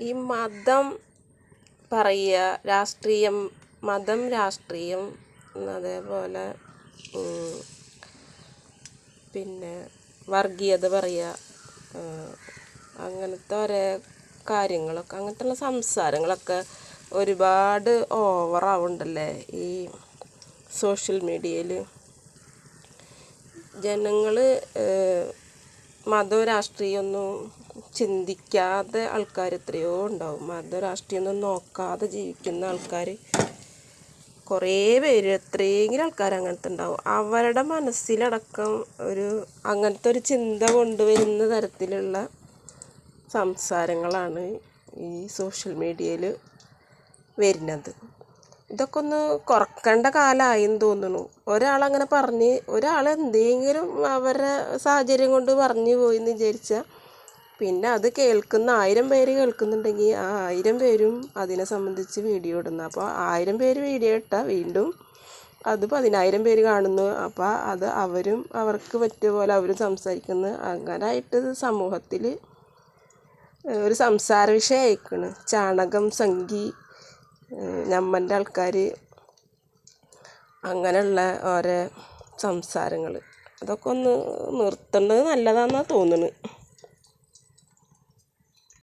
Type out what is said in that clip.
ഈ മതം പറയുക രാഷ്ട്രീയം മതം രാഷ്ട്രീയം അതേപോലെ പിന്നെ വർഗീയത പറയുക അങ്ങനത്തെ ഓരോ കാര്യങ്ങളൊക്കെ അങ്ങനത്തെയുള്ള സംസാരങ്ങളൊക്കെ ഒരുപാട് ഓവറാവുണ്ടല്ലേ ഈ സോഷ്യൽ മീഡിയയിൽ ജനങ്ങൾ മതവും രാഷ്ട്രീയമൊന്നും ചിന്തിക്കാതെ ആൾക്കാർ എത്രയോ ഉണ്ടാവും. മതരാഷ്ട്രീയമൊന്നും രാഷ്ട്രീയമൊന്നും നോക്കാതെ ജീവിക്കുന്ന ആൾക്കാർ കുറേ പേര് എത്രയെങ്കിലും ആൾക്കാർ അങ്ങനത്തെ ഉണ്ടാവും. അവരുടെ മനസ്സിലടക്കം ഒരു അങ്ങനത്തെ ഒരു ചിന്ത കൊണ്ടുവരുന്ന തരത്തിലുള്ള സംസാരങ്ങളാണ് ഈ സോഷ്യൽ മീഡിയയിൽ വരുന്നത്. ഇതൊക്കെ ഒന്ന് കുറക്കേണ്ട കാലമായി എന്ന് തോന്നുന്നു. ഒരാളങ്ങനെ പറഞ്ഞ് ഒരാൾ എന്തെങ്കിലും അവരുടെ സാഹചര്യം കൊണ്ട് പറഞ്ഞു പോയി എന്ന് വിചാരിച്ചാൽ പിന്നെ അത് കേൾക്കുന്ന ആയിരം പേര് കേൾക്കുന്നുണ്ടെങ്കിൽ ആ ആയിരം പേരും അതിനെ സംബന്ധിച്ച് വീഡിയോ ഇടുന്നു. അപ്പോൾ ആയിരം പേര് വീഡിയോ ഇട്ടാൽ വീണ്ടും അത് പതിനായിരം പേര് കാണുന്നു. അപ്പോൾ അത് അവരും അവർക്ക് പറ്റിയ പോലെ അവരും സംസാരിക്കുന്നു. അങ്ങനായിട്ട് സമൂഹത്തിൽ ഒരു സംസാര വിഷയമായിക്കണ് ചാണകം സംഗി ഞമ്മന്റെ ആൾക്കാർ അങ്ങനെയുള്ള ഓരോ സംസാരങ്ങൾ അതൊക്കെ ഒന്ന് നിർത്തേണ്ടത് നല്ലതാണെന്നാണ് തോന്നുന്നത്